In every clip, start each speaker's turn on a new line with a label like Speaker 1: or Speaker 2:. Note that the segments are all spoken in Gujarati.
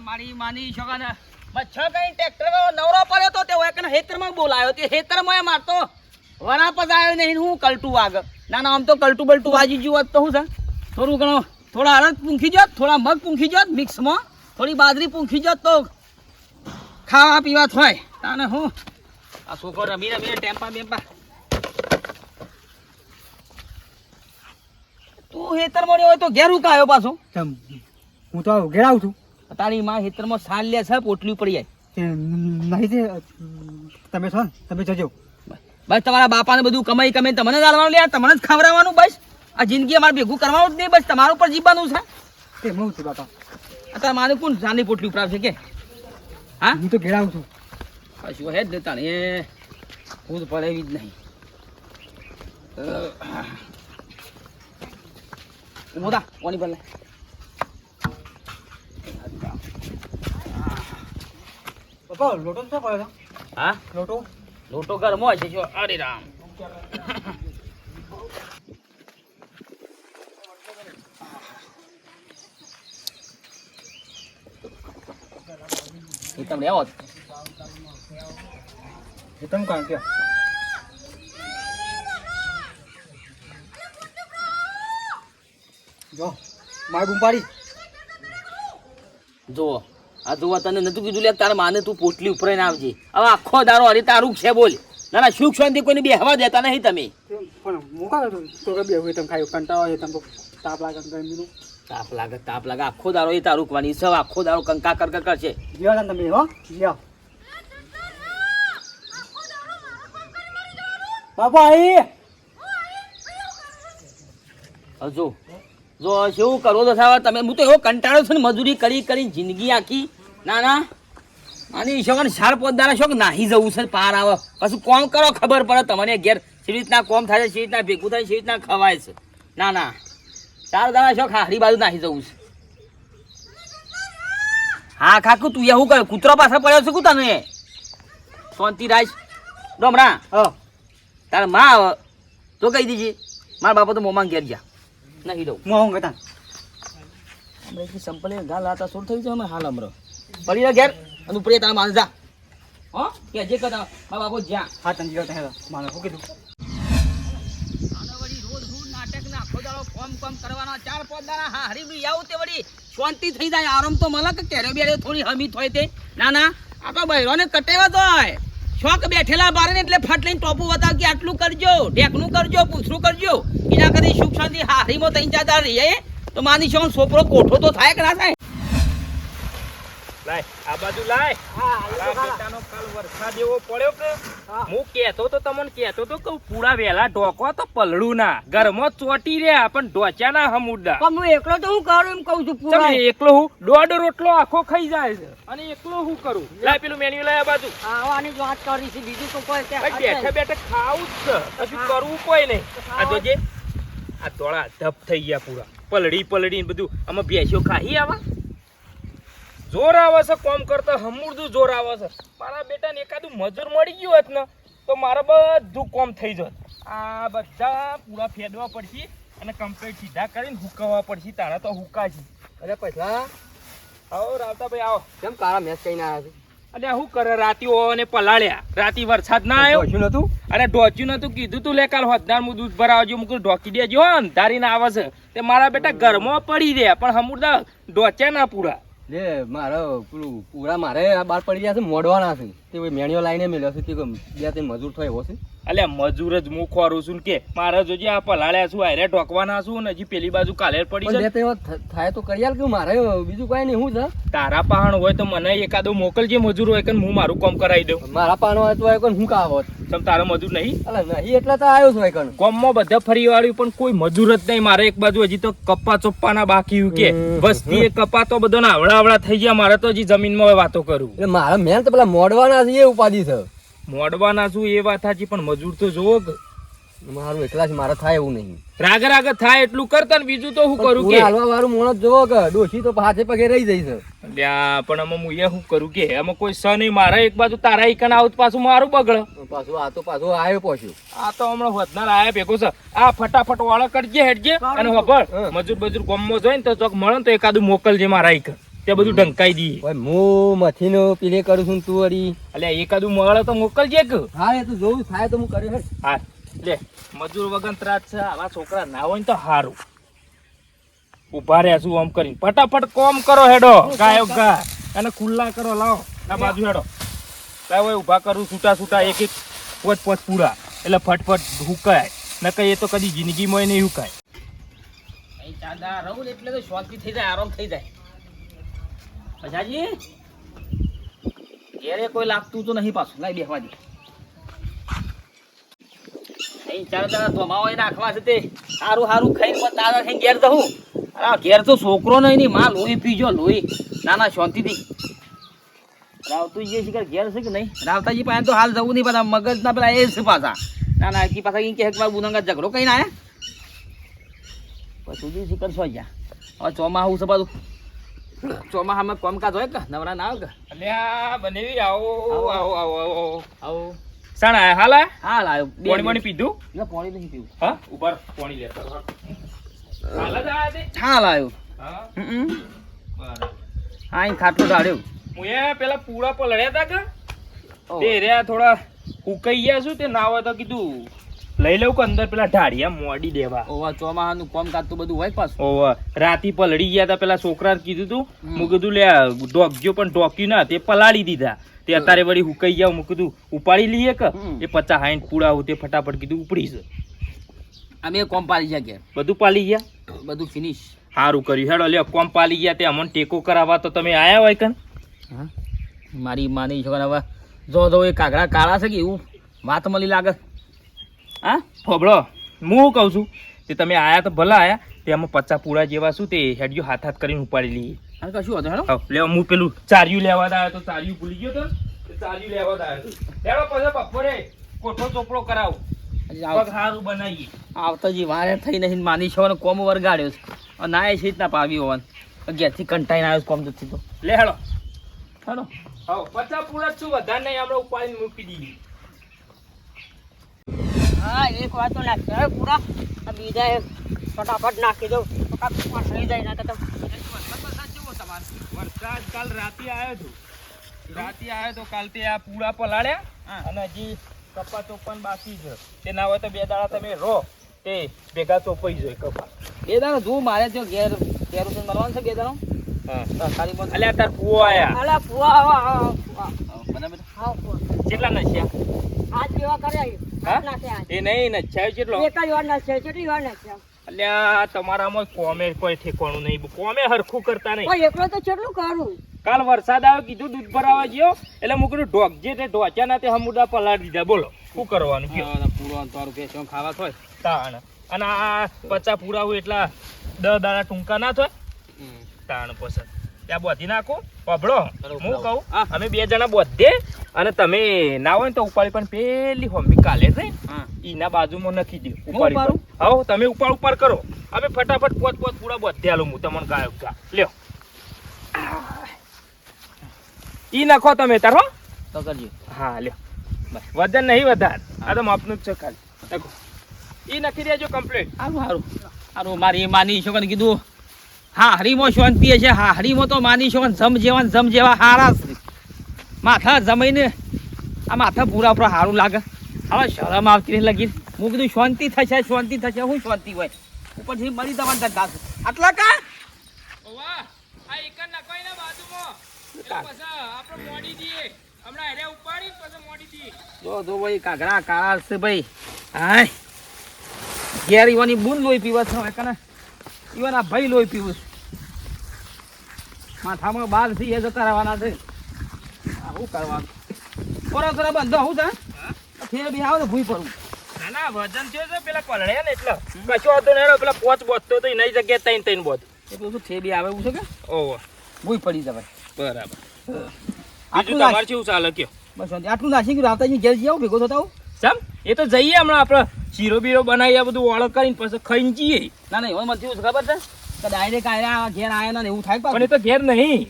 Speaker 1: મારી માની છોકરાને મચ્છર કઈ ટ્રેક્ટર નવરો પડ્યો તો તે એકને હેતરમાં બોલાયો. તે હેતરમાં એ મારતો, વરા આવ્યો નહીં હું કલટું વાગ. ના ના, આમ તો કલટું બલટું વાજી ગયું હોત તો હું છે? થોડું ઘણો, થોડા અડદ પૂંખી જોત, થોડા મગ પૂંખી જોત, મિક્સમાં, થોડી બાજરી પૂંખી જોત તો ખાવા પીવા થાય. તાને હું? આ છોકરો રમી રમીને ટેમ્પા બેમ્પા. તું હેતર મળ્યો હોય તો ઘેર ઉકાયો પાછો.
Speaker 2: હું તો ઘેર આવું છું.
Speaker 1: તારી માં ખેતરમાં સાલ લે છે પોટલી પડી જાય.
Speaker 2: નહીં તે તમે છો તમે જજો.
Speaker 1: બસ તમારા બાપાને બધું કમાઈ કમાઈ તમને જ લે તમને જ ખવડાવવાનું બસ. આ જિંદગી અમારે ભેગું કરવાનું જ નહીં બસ તમારું ઉપર જીવવાનું છે.
Speaker 2: તે હું છું બાપા.
Speaker 1: અત્યારે મારે કોણ સાની પોટલી ઉપરાવશે કે? હા?
Speaker 2: હું તો ઘેર છું.
Speaker 1: કશું હે જ દેતા ને એ ખુદ પડે એવી જ નહીં. મોદા કોની પર લે
Speaker 2: બાપા લોટો શું પડ્યો
Speaker 1: હા
Speaker 2: લોટો
Speaker 1: લોટો ગરમ હોય છે જો અરે રામ એ તમે આવો
Speaker 2: એ તમે કાંઈ કે જો મારી બૂમ પાડી
Speaker 1: જો આ જોવા તને નતું કીધું લે તારા માને તું પોટલી ઉપર ને આવજે. હવે આખો દારો હરી તારું છે બોલ. ના ના સુખ શાંતિ કોઈને બેહવા દેતા નહીં તમે.
Speaker 2: પણ હું કાં તો કે બે તમે ખાયો કંટાળો છે તમે તાપ લાગે કરીને.
Speaker 1: તાપ લાગે તાપ લાગે. આખો દારો એ તારું કવાની સવ આખો દારો કંકા કર કર કરશે.
Speaker 2: ને તમે હો જીઓ બાપા આવી
Speaker 1: હવે જો શું કરવો તો સાહેબ? તમે હું તો એવો કંટાળો છું ને મજૂરી કરી કરી જિંદગી આખી. ના ના. આની શોખ ચાર પોતદારા શોખ નાહી જવું છે પાર આવે? પછી કોમ કરો ખબર પડે? તમને ઘેર સી રીતના કોમ થાય છે સી રીતના ભેગું થાય સી રીતના ખવાય છે? ના ના. ચાર દાડા શોખ હારી બાજુ નાહી જવું છે? હા કાકુ તું એવું કર? કૂતરો પાછળ પડ્યો છે કુ તને શાંતિ રાજ ડોમરા.
Speaker 2: હ.
Speaker 1: તારે માં આવે. તો કહી દીજે. મારા બાપા તો મોમાં ઘેર ગયા નહીં દઉં.
Speaker 2: હું આવું કહેતા
Speaker 1: આપણે કે સંપલે ગા લાતા સોર થઈ જાય અમે હાલ અમરો. પડી ઘેર અને ઉપરે તારા માણસ હો? કે જે કદા મા બાપો જ્યાં.
Speaker 2: હા તમે જીઓ ત્યાં માનો કીધું?
Speaker 1: હું નાટક ના આખો દાડો કોમ કોમ કરવાના ચાર પાંચ દાડા હા હરી બી આવું તે વળી શાંતિ થઈ જાય. આરામ તો મળે કે કેરે બેરે થોડી હમી થોય તે. ના ના આ તો બૈરોને કટેવા તો હોય. શોખ બેઠેલા બારે ને એટલે ફટ લઈને ટોપું બતાવ કે આટલું કરજો ઢેકનું કરજો પૂછરું કરજો. એના કરી સુખ શાંતિ હારીમાં ચાર દાડા રહીએ. તો માની છો છોકરો કોઠો તો થાય કે ના થાય?
Speaker 3: લાય આ બાજુ લાય. બેટાનો કાલ વરસાદ એવો પડ્યો કે હું. કહેતો તો તમને કહેતો તો કે પૂરા વેલા ઢોકો તો પલળું ના ઘરમાં ચોટી રહ્યા પણ ઢોચ્યા ના હમુડા.
Speaker 4: પણ હું એકલો તો હું કરું એમ કહું છું પૂરા.
Speaker 3: એકલો હું દોઢ રોટલો આખો ખાઈ જાય છે. અને એકલો હું કરું? લાય પેલું મેન્યુ લાય આ બાજુ.
Speaker 4: આવવાની વાત કરી છે બીજું તો કોઈ
Speaker 3: બેઠે બેઠે ખાવું જ છે. કશું કરવું કોઈ નહીં. આ જોજે. આ ધોળા ધપ થઈ ગયા પૂરા. પલડી પલડી બધું. આમાં ભેંસો ખાઈ આવા? જોર આવે છે કોમ કરતા હમુરદું જોર આવે છે. મારા બેટાને એકાદું મજૂર મળી ગયું હોત ને તો મારે બધું કોમ થઈ જત. આ બધા પૂરા ફેદવા પડશે અને કમ્પ્લેટ સીધા કરીને હુકાવવા પડશે. તારા તો હુકાશે.
Speaker 2: અરે પૈસા
Speaker 3: આવો રાવતાભાઈ આવો.
Speaker 2: કેમ કાળા મેસ કઈ ના આવે
Speaker 3: અને શું કરે રાતી અને પલાળ્યા. રાતી વરસાદ ના આવ્યો
Speaker 2: શું નતું?
Speaker 3: અરે ઢોચ્યું નતું કીધું તું લે કાલ હોદનાર હું દૂધ ભરાવજો મુકું ઢોકી દેજો અંધારીને આવે છે. તે મારા બેટા ઘરમાં પડી રહ્યા પણ હમુરદા ઢોચ્યા ના પૂરા.
Speaker 5: લે મારે પેલું પૂરા મારે આ બાર પડી ગયા છે મોડવાના છે. તે ભાઈ મેણીઓ લાઈને મેળ્યો છે. કે બે ત્રણ મજૂર થાય એવો છે.
Speaker 3: અલ્યા મજૂર જ હું ખોરું છું કે મારે જોજે આ પલાળ્યા છું હારે ઢોકવાના છું ને હજી પેલી બાજુ કાલે પડી છે.
Speaker 5: થાય તો કરી આલ કે મારે બીજું કઈ નહીં હું છે
Speaker 3: તારા પાહણ હોય તો મને એકાદો મોકલજે મજૂર હોય કે હું મારું કામ કરાવી દઉં.
Speaker 5: મારા પાહણ હોય તો હોય હું કાવ
Speaker 3: તમ તારો મજૂર નહીં?
Speaker 5: અલા નહીં એટલે તો આવ્યો છું હોય
Speaker 3: કોમમાં બધા ફરી વાળ્યું પણ કોઈ મજૂર જ નહીં. મારે એક બાજુ હજી તો કપ્પા ચોપ્પાના બાકી કે. વસ્તી એ કપા તો બધો આવડા આવડા થઈ ગયા. મારે તો હજી જમીનમાં હવે વાતો કરું.
Speaker 5: એટલે મારા મેં તો પેલા મોડવાના છે એ ઉપાધિ છે.
Speaker 3: મોડવાના છું એ વાત સાચી પણ મજૂર તો જોવો
Speaker 5: મારું એકલા જ મારે થાય એવું નહીં.
Speaker 3: રાગ રાગ થાય એટલું કરતા ને બીજું તો હું કરું કે?
Speaker 5: હાલવા વાળું માણસ જોવો કે ડોશી તો હાથે પગે રહી જઈ છે.
Speaker 3: અલ્યા, પણ આમાં હું એ શું કરું કે? એમાં કોઈ સ નહીં મારે એક બાજુ તારા ઈકન આવત પાછું મારું બગડ.
Speaker 5: પાછું આ તો પાછું આવ્યો પાછું
Speaker 3: આ તો હમણાં વધનાર આયા ભેગો છે. આ ફટાફટ વાળા કરજે હેડજે. અને ખબર
Speaker 5: હા.
Speaker 3: મજૂર બજૂર ગમમાં જોઈ ને તો ચોક મળે ને તો એકાદું મોકલજે મારા ઈકન તે બધું ઢંકાઈ દઈએ
Speaker 5: ઓય હું મથીનો પેલે કરું છું તું અરી
Speaker 3: અલ્યા એકાદું મળે તો મોકલજે કે
Speaker 5: હા એ તો જોવું થાય તો હું કરી હે.
Speaker 3: હા લે મજૂર વગર ત્રાસ છે આવા છોકરા ના હોય ને તો સારું ઊભા રહ્યા છું આમ કરીને. ફટાફટ કોમ કરો હેડો ગાયો ગા અને ખુલ્લા કરો લાવો. આ બાજુ હેડો. લાવો ઊભા કરું છૂટા છૂટા એક એક પોચ પોચ પૂરા. એટલે ફટફટ હુકાય. કઈ એ તો કદી જિંદગીમાં નહીં હુકાય.
Speaker 1: અહીં ચાંદા રહું એટલે તો શોખી થઈ જાય આરામ થઈ જાય. અજાજી. ઘેરે કોઈ લાગતું તો નહીં પાછું. લાઈ બેહવા દે. અહીં ચાર તારા ધોમાવો ય રાખવા છે તે. સારું સારું ખાઈને પણ દાદા થઈને ઘેર જવું અરે ઘેર તો છોકરો નહીં ની, માં લોહી પીજો, લોહી. ના ના, શાંતિથી. જે શિખર ઘેર છે કે નહીં? રાવતાજી પાસે તો હાલ જવું નહીં પાછા મગજના પેલા એ છે પાછા. ના ના એકી પાછા કે એક વાર બુનંગા ઝઘડો કઈ ના પછી શિકાર છો ગયા. હવે ચોમાસું છે બધું ચોમાસામાં કોમકાજ હોય કે? નવરા ના આવે કે?
Speaker 3: અલ્યા બનેવી આવો આવો. આવો આવો
Speaker 1: આવો.
Speaker 3: સાણ આયા? હાલ આયા?
Speaker 1: હા લાવ્યો બે
Speaker 3: પાણી પાણી પીધું?
Speaker 1: ના પાણી નહીં પીવું.
Speaker 3: હા? ઉપર પાણી લેતા. હાલ જ આયા તે?
Speaker 1: હા? હમ હા અહીં ખાટલો ઢાળ્યો.
Speaker 3: હું એ પેલા પૂરા પલળ્યા હતા કે? તે રહ્યા થોડા ઉકાઈ ગયા છું તે ના હોય તો કીધું. લઈ લઉં કે અંદર પેલા ઢાળિયા મોડી દેવા.
Speaker 1: ઓવા ચોમાસાનું કોમ કાતું બધું હોય પાછું.
Speaker 3: ઓવા રાતી પલળી ગયા તા પેલા છોકરા કીધું તું. હું કીધું લે ડોકજો પણ ડોક્યું ના તે પલાળી દીધા. તે અત્યારે વળી હુકાઈ ગયા. મૂકી કીધું ઉપાડી લઈએ કે? એ પચાસ હાઈન હું તે ફટાફટ કીધું ઉપડી છે.
Speaker 1: અમે કોમ પાલી ગયા કે?
Speaker 3: બધું પાલી ગયા?
Speaker 1: બધું ફિનિશ
Speaker 3: સારું કર્યું. હેડો લે કોમ પાલી ગયા તે અમને ટેકો કરાવવા તો તમે આયા હોય કન
Speaker 1: મારી માની છોકરા હવે જો જો એ કાગડા કાળા છે કે એવું વાત મળી લાગે? હા?
Speaker 3: ફોબળો હું કહું છું? તે તમે આયા તો ભલા આયા તે આમાં પચાસ પૂરા જેવા શું તે હેડજો હાથ હાથ કરીને ઉપાડી લઈએ.
Speaker 1: અને કશું હતું હેડો
Speaker 3: લેવા હું પેલું ચાર્યું લેવા આવ્યો તો ચાર્યું ભૂલી ગયો તો? ચાર્યું લેવા આવ્યો પછી બપોરે કોઠો ચોપડો કરાવો. પગ સારું બનાવીએ.
Speaker 1: આવતાજી વારે થઈ નહીં માની છોકરાને કોમ વરગાડ્યો છે. ના એ રીતના પાવી હોવાનું. ઘેરથી કંટાઈને આવ્યો કોમ જતી તો.
Speaker 3: લે હેડો.
Speaker 1: હેડો.
Speaker 3: હા પચાસ પૂરા છું વધારે નહીં આપણે ઉપાડીને મૂકી દઈએ
Speaker 4: હા એક વાત તો નાખી પૂરા. આ બીજા એક ફટાફટ નાખી દઉં. ફટાફટ થઈ જાય ના તો
Speaker 3: વરસાદ કાલ રાતે આવ્યો હતો રાતે આવ્યો તો કાલ તે આ પૂરા પલાળ્યા અને હજી કપા ચોપન બાકી છે. તે ના હોય તો બે દાડા તમે રો તે ભેગા ચોપાઈ જાય કપા.
Speaker 1: બે દાડા જોઉં મારે જો ઘેર ઘેર ઉઠીને મળવાનું છે બે દાડા? સારી બંધ
Speaker 3: અલ્યા તાર પૂવો આયા.
Speaker 4: અલા ફુવા આવા આવા.
Speaker 1: બરાબર.
Speaker 4: હા ફુવા
Speaker 3: કેટલા નશ્યા?
Speaker 4: આજ કેવા કર્યા.
Speaker 3: એ નહીં નચ્છાયો કેટલો
Speaker 4: એક જ વાર નાખ્યા કેટલી વાર નાખ્યા
Speaker 3: અલ્યા તમારામાં કોમે કોઈ ઠેકાણું નહીં કોમે હરખું કરતા નહીં.
Speaker 4: એકલો તો કેટલું કરું?
Speaker 3: કાલ વરસાદ આવ્યો કીધું દૂધ ભરાવા ગયો એટલે હું ઢોક ઢોકજે તે ઢોચ્યા ના તે હમુડા પલાળી દીધા. બોલો શું કરવાનું?
Speaker 1: પૂરો ખાવા થાય
Speaker 3: તાણ અને આ પચા પૂરા હોય એટલા દસ દાડા ટૂંકા ના થાય? તાણ પસંદ ત્યાં બોધી નાખો
Speaker 1: પભળો.
Speaker 3: હું કહું અમે બે જણા બોધે અને તમે ના હોય તો ઉપાડી પણ પેલી હોમી કાલે છે
Speaker 1: હા.
Speaker 3: બાજુમાં નખી દે ઉપાડી? હા તમે ઉપાડ ઉપાડ કરો. અમે ફટાફટ પોત પોત પૂરા બધે આલું હું તમને ગાયક ગા લ્યો. ઈ નાખો તમે તારો
Speaker 1: તો કરજો
Speaker 3: હા લ્યો. બસ. વજન નહીં વધાર. આ તો માપનું જ છે ખાલી. નાખો. ઈ નાખી દેજો કમ્પ્લીટ
Speaker 1: સારું સારું સારું મારી માની છોકરાને કીધું હા હરીમાં શાંતિ છે. હા હરીમાં તો માની છોકરાને જમ જેવા જમ જેવા હારા માથા જમીને આ માથા પૂરા પૂરા સારું લાગે. હવે શરમ આવતી નહીં લગી હું કીધું શાંતિ થશે શાંતિ થશે. હું શાંતિ હોય. ઉપરથી મરી જવાનું ધંધા છે. આટલા કા?
Speaker 3: જ
Speaker 1: જો ભાઈ કાગડા કાળા છે ભાઈ. હાય. ઘેર ઈવાની બૂન લોહી પીવા છે કને. ઈવાના ભાઈ લોહી પીવું છે. માથામાં બાલથી એ જતા રહેવાના છે. શું કરવાનું? થોડા થોડા બંધો હું છે? ફેર બી આવે તો ભૂઈ પડું.
Speaker 3: ના ના વજન થયો છે પેલા પલળ્યા ને એટલે. કશું હતું ને પેલા પોચ બોધતો તો નહીં જગ્યાએ તૈન તૈન બોધ
Speaker 1: એટલું શું થેબી આવે એવું છે કે?
Speaker 3: ઓહો.
Speaker 1: ભૂઈ પડી જવાય
Speaker 3: બરાબર.
Speaker 1: આટલું
Speaker 3: તમારે કેવું ચાલે કયો?
Speaker 1: બસ આટલું નાસી ગયું આવતા ઘેર જઈ આવું ભેગો થતા આવું.
Speaker 3: સમ એ તો જઈએ હમણાં આપણે શીરો બીરો બનાવી આ બધું ઓળખ કરીને પછી ખાઈને જઈએ
Speaker 1: ના ના એમાં મને ખબર છે કે ડાયરેક્ટ આયા ઘેર આયા ને એવું થાય
Speaker 3: પણ એ તો ઘેર નહીં?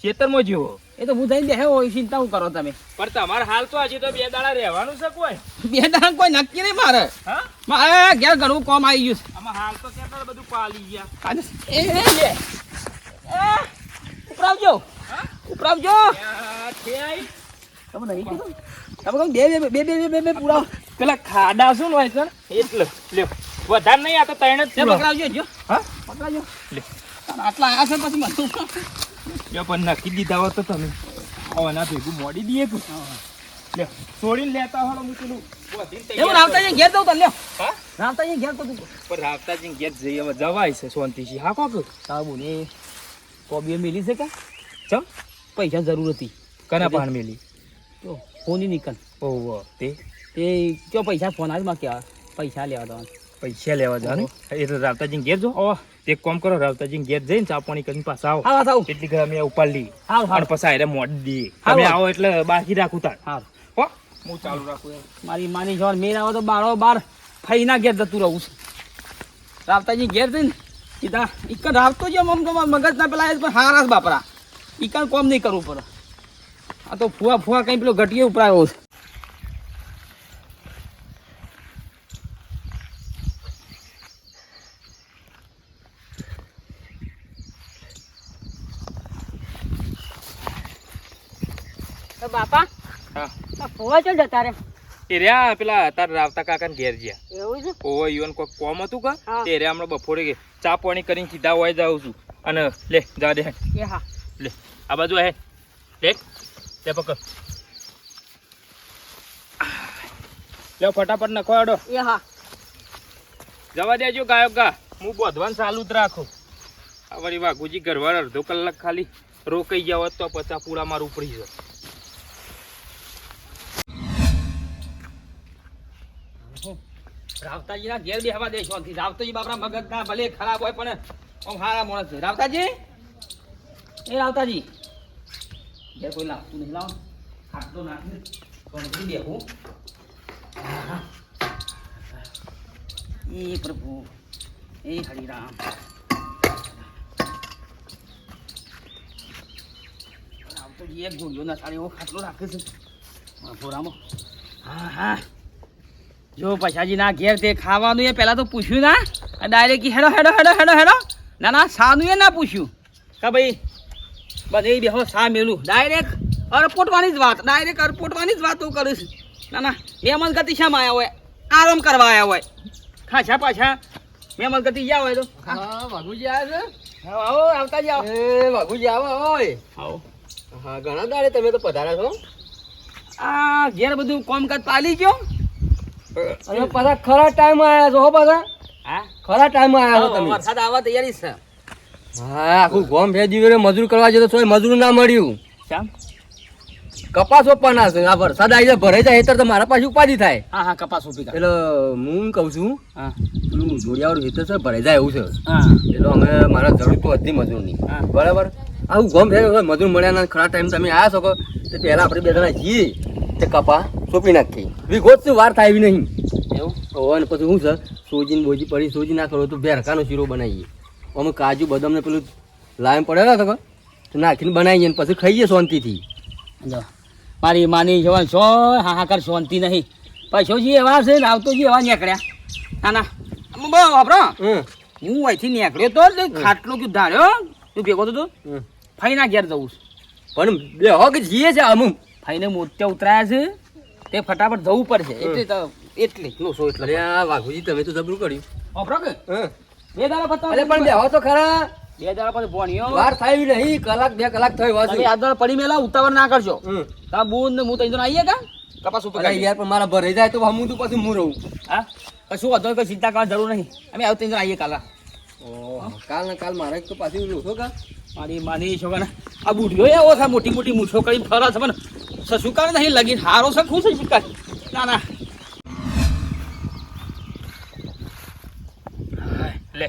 Speaker 3: ખેતરમાં જેવો
Speaker 1: એ તો હું જઈને બેહે હોય ચિંતા હું કરો તમે
Speaker 3: પણ તમારે હાલ તો હજી તો બે દાડા રહેવાનું છે કોઈ
Speaker 1: બે દાડા કોઈ નક્કી નહીં મારે મારે ઘેર ઘણું કોમ આવી ગયું
Speaker 3: આમાં હાલ તો ક્યાં બધું પાલી ગયા
Speaker 1: એ એ લે ઉપરાવજો ઉપરાવજો
Speaker 3: છે.
Speaker 1: તમે નહીં કીધું તમે કહો બે બે બે બે બે બે બે પુરાવો
Speaker 3: પેલા ખાડા શું હોય સર એટલે લ્યો વધારે નહીં આ તો ત્રણ જ.
Speaker 1: પકડાવજો જો
Speaker 3: હા?
Speaker 1: પકડાવજો.
Speaker 3: લે.
Speaker 1: આટલા આયા છે પછી મતું
Speaker 3: લ્યો પણ નાખી દીધા હોત તો તમે. આના ભેગું મોડી દઈએ તું. લ્યો છોડીને લેતા હોય હું પેલું
Speaker 1: એવું રાવતાજી ઘેર દઉં તને લ્યો.
Speaker 3: હા?
Speaker 1: રાવતાજી ઘેર તો તું.
Speaker 3: પણ રાવતાજી ઘેર જઈ હવે જવાય છે શાંતિથી. હા કોક?
Speaker 1: સાબુ ને કોબીએ મિલી છે કે?
Speaker 3: ચમ?
Speaker 1: પૈસા જરૂર હતી.
Speaker 3: કના પાન મેલી?
Speaker 1: તો ફોની નીકળ
Speaker 3: ઓહો તે
Speaker 1: એ કયો પૈસા? ફોન આવી માં કેવા પૈસા લેવા દો.
Speaker 3: પૈસા લેવા જાવ એટલે રાવતાજી ઘેર જો.
Speaker 1: ઓ
Speaker 3: એક કામ કરો રાવતાજી ઘેર જઈને ચા પાણી કરીને પાછા આવો.
Speaker 1: હા આવો
Speaker 3: એટલી ઘર અમે ઉપાડી
Speaker 1: હા
Speaker 3: એટલે
Speaker 1: હા
Speaker 3: પછી આયરે મોડી તમે આવો એટલે બાકી રાખું તાર.
Speaker 1: હા
Speaker 3: હો. હું ચાલુ રાખું
Speaker 1: મારી માની જોર મેર આવે તો બારો બાર ફઈના ઘેર જતું રહું છું. રાવતાજી ઘેર જઈને સીધા એક રાવતો છે મમ તો મગજ ના પેલા હારા પણ હારાસ બાપરા. ઈકન કોમ નહીં કરવું પડે. આ તો ફુવા ફુવા કઈ પેલો ઘટીએ ઉપરાયો છે.
Speaker 4: બાપા.
Speaker 3: હા.
Speaker 4: ફોવા ચો જતા રે
Speaker 3: એ રહ્યા પેલા તાર રાવતા કાકા ઘેર ગયા.
Speaker 4: એવું છે?
Speaker 3: ઓવો યુવન કોક કોમ હતું કા? તે રહ્યા હમણાં બપોરે ચા પાણી કરીને સીધા હોય જાઉં છું. અને લે જવા દે.
Speaker 4: એ હા.
Speaker 3: લે આ બાજુ હે. લે લે પકડ. લે ફટાફટ નખો આડો
Speaker 4: એ હા.
Speaker 3: જવા દેજો ગાયક ગા. હું બોધવાન ચાલુ જ રાખું. આ વળી વાઘુજી ઘરવાળ અડધો કલાક ખાલી રોકાઈ ગયા હોત તો પચા પૂળા મારું ઉપડી જાય
Speaker 1: રાવતાજીના ઘેર બેહવા દે શાંતિ રાવતાજી બાપરા મગજ ના ભલે ખરાબ હોય, પણ આમ હારા માણસ રાવતાજી? એ રાવતાજી. ઘેર કોઈ લાવતું નહીં. લાવો. ખાટલો નાખીને શાંતિથી બેહું. એ પ્રભુ. એ હરિરામ. રાવતાજી એક ગોળીઓ ના સારી એવો ખાટલો રાખે છે. હા હા. જો પછાજી ના ઘેર તે ખાવાનું એ પહેલાં તો પૂછ્યું ના. ડાયરેક્ટ હેડો હેડો હેડો હેડો હેડો. ના ના સાનું એ ના પૂછ્યું. કે ભાઈ બધે બેહો સા મેલું. ડાયરેક્ટ અરપોટવાની જ વાત ડાયરેક્ટ અરપોટવાની જ વાત વાતો કરીશ. ના ના મહેમાન ગતિ શામાં આવ્યા હોય? આરામ કરવા આવ્યા હોય? ખાછા પાછા મહેમાન ગતિ ગયા હોય તો?
Speaker 5: હા. વાઘુજી આવ્યા
Speaker 1: છે? આવો આવતા જ આવો
Speaker 5: એ વાઘુજી આવો આવો
Speaker 1: આવો.
Speaker 5: હા ઘણા દાડે તમે તો પધારા છો.
Speaker 1: આ ઘેર બધું કોમકાજ પાલી ગયો.
Speaker 5: અને પાછા ખરા ટાઈમ આવ્યા છો હો પાછા.
Speaker 1: હા?
Speaker 5: ખરા ટાઈમ આવ્યા છો તમે.
Speaker 1: વરસાદ આવવા તૈયારી છે.
Speaker 5: હા આખું ગોમ ભેજી વેરે મજૂર કરવા જતો તોય મજૂર ના મળ્યું. કપાસ રોપવાના છે આ વરસાદ આવી જાય ભરાઈ જાય હેતર તો મારા પાસે ઉપાધિ થાય.
Speaker 1: હા હા કપાસ ઊભી
Speaker 5: એટલે હું કહું છું
Speaker 1: હા.
Speaker 5: પેલું જોડિયાવાળું હેતર છે ભરાઈ જાય એવું છે.
Speaker 1: હા.
Speaker 5: એટલે અમે મારા જરૂર તો હતી મજૂરની. બરાબર? આવું ગમ ભેજ હોય મજૂર મળ્યા ના ખરા ટાઈમ તમે આવ્યા છો કે તે પહેલા આપણે બે જણા જઈએ તે કપા સોંપી નાખીએ. વિગોત વાર થાય એવી નહીં.
Speaker 1: એવું?
Speaker 5: હોવાને પછી શું છે? સોજી ને બોજી પડી સોજી ના કરો તો ભેરકાનો શીરો બનાવીએ. અમે કાજુ બદામ ને પેલું લાઈમ પડેલા તો તો નાખીને બનાવીએ ને પછી ખાઈએ શાંતિથી.
Speaker 1: મારી માની જવાન છો હાહાકાર શાંતિ નહીં. પૈસોજી એવા છે ને આવતો જે એવા નીકળ્યા. ના ના.
Speaker 5: હમ.
Speaker 1: હું અહીંથી નીકળ્યો તો ખાટલો કયું ધાર્યો. તું ભેગો તો તું. ફઈના ઘેર જવું છે.
Speaker 5: પણ બે હો જીએ છે અમુક.
Speaker 1: ફઈને મોત્યા ઉતરાયા છે તે ફટાફટ જવું પડશે. એટલે તો એટલે સો એટલે
Speaker 5: આ વાઘુજી તમે તો જબરું કર્યું.
Speaker 1: વાપરો કે? બે દાડા પત્તા
Speaker 5: અરે પણ બે હો તો ખરા.
Speaker 1: બે દાડા પછી ભણ્યો
Speaker 5: વાર થાય નહીં કલાક બે કલાક થઈ
Speaker 1: તમે
Speaker 5: વાંચું
Speaker 1: આ દાડા પડી મેલા ઉતાવળ ના કરજો. તા બુન ને હું તઈ આવીએ કા? કપાસ ઉપર
Speaker 5: યાર પણ મારા ભરાઈ જાય તો હું તો પછી હું રહું.
Speaker 1: હા? કશું વધો કોઈ ચિંતા કરવા જરૂર નહીં. અમે આવતી આવીએ કાલા.
Speaker 5: કાલ ને કાલ મારે તો પાછી લોસો કા
Speaker 1: મારી માની છોકરા આ બુઢીઓ એવો છે મોટી મોટી મૂછો કરી ફરે છે પણ સસુકાર નહીં લગી હારો છે ખુશ છે શિકાર ના ના.
Speaker 3: લે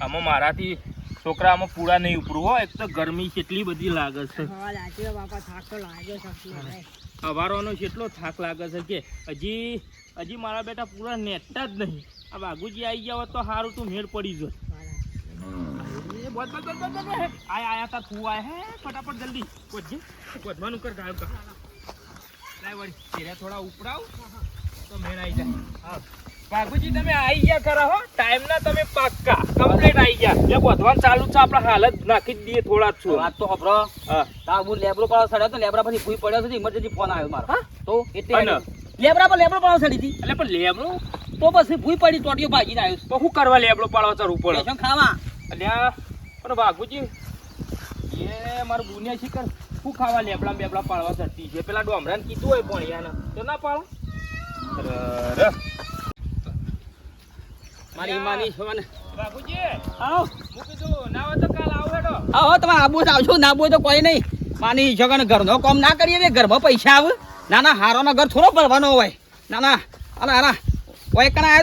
Speaker 3: આમાં મારાથી છોકરા આમાં પૂરા નહીં ઉપરું હો એક તો ગરમી કેટલી બધી લાગે છે.
Speaker 4: હા લાગ્યો થાક તો લાગ્યો છે
Speaker 3: અવારોનો કેટલો થાક લાગે છે કે હજી હજી મારા બેટા પૂરા નેટતા જ નહીં. આ બાગુજી આવી ગયા હોત તો સારું તું મેળ પડી જોત. એ बहुत बहुत बहुत आया आया था तू आया है फटाफट जल्दी कुछ जी कुछ मन कर गायब का કર લાય વળી તેરે થોડા ઉપરાવ તો મેળ આઈ જાય. હા. બાપુજી તમે આઈ ગયા ખરા હો? ટાઈમ ના તમે પાક્કા. કમ્પ્લીટ આઈ ગયા. એટલે વધવાનું ચાલુ છે આપણે હાલત નાખી જ દઈએ થોડા જ છું.
Speaker 1: વાત તો હબરો
Speaker 3: હા.
Speaker 1: તા હું લેબરો પાડો સડ્યો તો લેબરા પછી ભૂઈ પડ્યો છે ઇમરજન્સી ફોન આવ્યો મારો.
Speaker 3: હા?
Speaker 1: તો એટલે લેબરા પર લેબરો પાડો સડી હતી.
Speaker 3: એટલે પણ લેબરો?
Speaker 1: તો પછી ભૂઈ પડી ટોટીઓ ભાગીને આવ્યો
Speaker 3: તો શું કરવા લેબડો પાડવા ચાર પડે?
Speaker 1: પેશન ખાવા.
Speaker 3: અલ્યા પણ બાપુજી એ મારું બુનિયા શિકર શું ખાવા લેબડા બેબડા પાડવા ચડતી છે? પેલા ડોમરાને કીધું હોય પણ ભણિયાને. તો ના પાડો.
Speaker 1: મારી માની છોને
Speaker 3: બાપુજી
Speaker 1: આવો.
Speaker 3: હું કીધું ના હોય તો કાલ આવો હેડો.
Speaker 1: આવો તમે આબુ જ આવશો ના આબુ તો કોઈ નહીં. માની છોકરાને ઘરનો કામ ના કરીએ ઘરમાં પૈસા આવે. ના ના હારોનો ઘર થોડો ભરવાનો હોય. ના ના અલા. અલા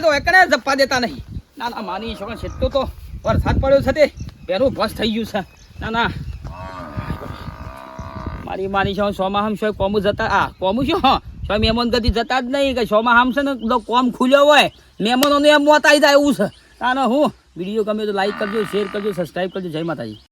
Speaker 1: તો ઓયકણા જપ્પા દેતા નહીં. ના ના માની છોકરા છેટલો તો વરસાદ પડ્યો છે તે. પેલું ભસ થઈ ગયું છે. ના ના. મારી માની છો, સોમાં હમ શોય કોમું જતા આ, કોમું શું? હા શોય મહેમાન ગતિ જતા જ નહીં કે સોમાં હમ છે ને કોમ ખુલ્યો હોય. મહેમાનોને એમ મોત આવી જાય એવું છે. ના હું વીડિયો ગમે તો લાઈક કરજો શેર કરજો સબસ્ક્રાઈબ કરજો. જય માતાજી.